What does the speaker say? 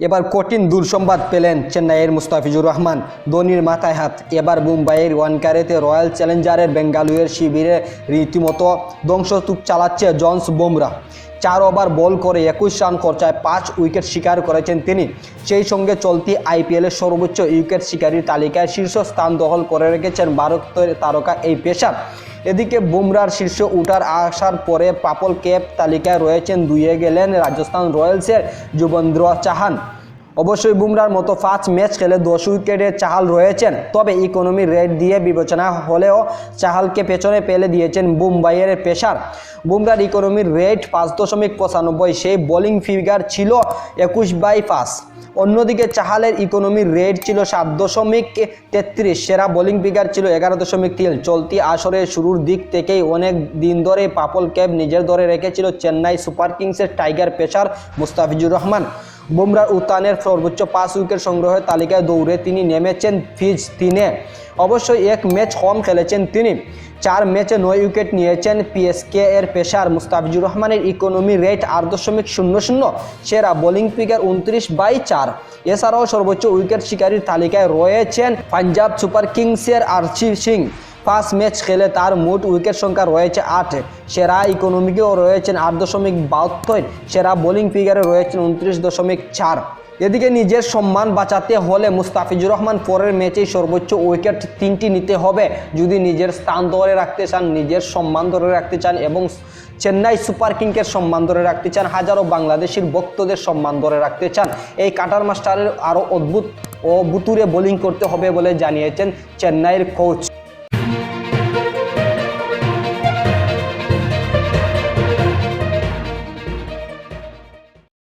এবার কঠিন দুঃসংবাদ পেলেন চেন্নাইয়ের মুস্তাফিজুর রহমান। ধোনির মাথায় হাত। এবার মুম্বাইয়ের ওয়ানকারেতে রয়্যাল চ্যালেঞ্জারের বেঙ্গালুরুর শিবিরে রীতিমতো ধ্বংসস্তূপ চালাচ্ছে জন্স বুমরা। চার ওভার বল করে একুশ রান খরচায় পাঁচ উইকেট শিকার করেছেন তিনি। সেই সঙ্গে চলতি আইপিএলের সর্বোচ্চ উইকেট শিকারীর তালিকায় শীর্ষ স্থান দখল করে রেখেছেন ভারতের তারকা এই পেশার এদিকে বুমরার শীর্ষ উঠার আসার পরে পাপল ক্যাপ তালিকায় রয়েছেন, দুইয়ে গেলেন রাজস্থান রয়্যালসের যুবন্দ্র চাহান। অবশ্যই বুমরার মতো পাঁচ ম্যাচ খেলে দশ উইকেটে চাহাল রয়েছেন। তবে ইকোনমি রেট দিয়ে বিবেচনা হলেও চাহালকে পেছনে ফেলে দিয়েছেন বুম্বাইয়ের পেশার বুমরার ইকোনমির রেট পাঁচ দশমিক পঁচানব্বই, সেই বোলিং ফিগার ছিল একুশ বাই পাঁচ। অন্যদিকে চাহালের ইকোনমির রেট ছিল সাত দশমিক তেত্রিশ, সেরা বোলিং ফিগার ছিল এগারো দশমিক তিন। চলতি আসরের শুরুর দিক থেকেই অনেক দিন ধরে পাপল ক্যাব নিজের ধরে রেখেছিল চেন্নাই সুপার কিংসের টাইগার পেসার মুস্তাফিজুর রহমান। বুমরার উত্তানের সর্বোচ্চ পাঁচ উইকেট সংগ্রহের তালিকায় দৌড়ে তিনি নেমেছেন ফিজ তিনে। অবশ্যই এক ম্যাচ কম খেলেছেন তিনি। চার ম্যাচে নয় উইকেট নিয়েছেন পিএসকে এর পেশার মুস্তাফিজুর রহমানের ইকোনমি রেট আট দশমিক শূন্য শূন্য, সেরা বোলিং ফিগার উনত্রিশ বাই চার। এছাড়াও সর্বোচ্চ উইকেট শিকারীর তালিকায় রয়েছেন পাঞ্জাব সুপার কিংসের আর্চি সিং। পাঁচ ম্যাচ খেলে তার মোট উইকেট সংখ্যা রয়েছে আট। সেরা ইকোনমিকেও রয়েছেন আট দশমিক বাহাত্তর। সেরা বোলিং ফিগারে রয়েছেন উনত্রিশ দশমিক চার। এদিকে নিজের সম্মান বাঁচাতে হলে মুস্তাফিজুর রহমান পরের ম্যাচেই সর্বোচ্চ উইকেট তিনটি নিতে হবে। যদি নিজের স্থান ধরে রাখতে চান, নিজের সম্মান ধরে রাখতে চান এবং চেন্নাই সুপার কিংসের সম্মান ধরে রাখতে চান, হাজারো বাংলাদেশের ভক্তদের সম্মান ধরে রাখতে চান, এই কাটার মাস্টারের আরও অদ্ভুত ও বুতুরে বোলিং করতে হবে বলে জানিয়েছেন চেন্নাইয়ের কোচ।